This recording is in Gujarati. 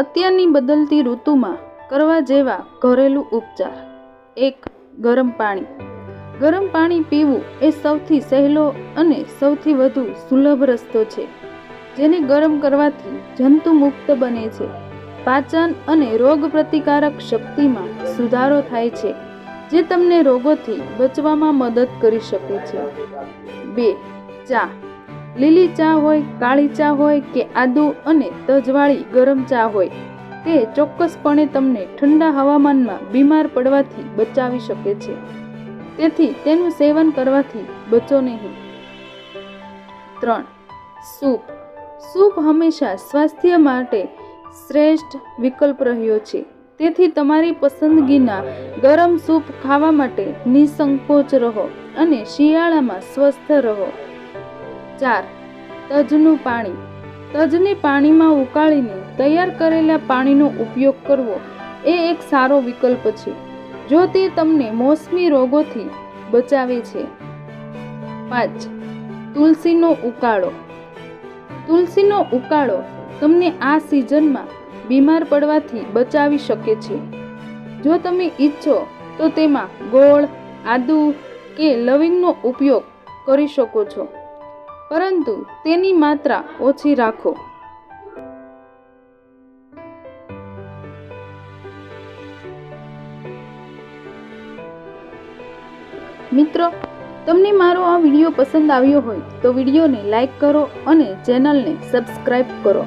અત્યારની બદલતી ઋતુમાં કરવા જેવા ઘરેલું ઉપચાર. એક, ગરમ પાણી. ગરમ પાણી પીવું એ સૌથી સહેલો અને સૌથી વધુ સુલભ રસ્તો છે, જેને ગરમ કરવાથી જંતુ મુક્ત બને છે. પાચન અને રોગ પ્રતિકારક શક્તિમાં સુધારો થાય છે, જે તમને રોગોથી બચવામાં મદદ કરી શકે છે. બે, ચા. લીલી ચા હોય, કાળી ચા હોય કે આદુ અને તજવાળી ગરમ ચા હોય, તે ચોક્કસપણે તમને ઠંડા હવામાનમાં બીમાર પડવાથી બચાવી શકે છે. તેથી તેનું સેવન કરવાથી બચો નહીં. ત્રણ, સૂપ. સૂપ હંમેશા સ્વાસ્થ્ય માટે શ્રેષ્ઠ વિકલ્પ રહ્યો છે. તેથી તમારી પસંદગીના ગરમ સૂપ ખાવા માટે નિસંકોચ રહો અને શિયાળામાં સ્વસ્થ રહો. ચાર, તજનું પાણી. તજને પાણીમાં ઉકાળીને તૈયાર કરેલા પાણીનો ઉપયોગ કરવો એ એક સારો વિકલ્પ છે, જો તે તમને મોસમી રોગોથી બચાવે છે. પાંચ, તુલસીનો ઉકાળો. તુલસીનો ઉકાળો તમને આ સિઝનમાં બીમાર પડવાથી બચાવી શકે છે. જો તમે ઈચ્છો તો તેમાં ગોળ, આદુ કે લવિંગનો ઉપયોગ કરી શકો છો. પરંતુ તેની માત્રા ઓછી રાખો. મિત્રો, તમને મારો આ વીડિયો પસંદ આવ્યો હોય તો વિડીયોને લાઈક કરો અને ચેનલને સબસ્ક્રાઈબ કરો.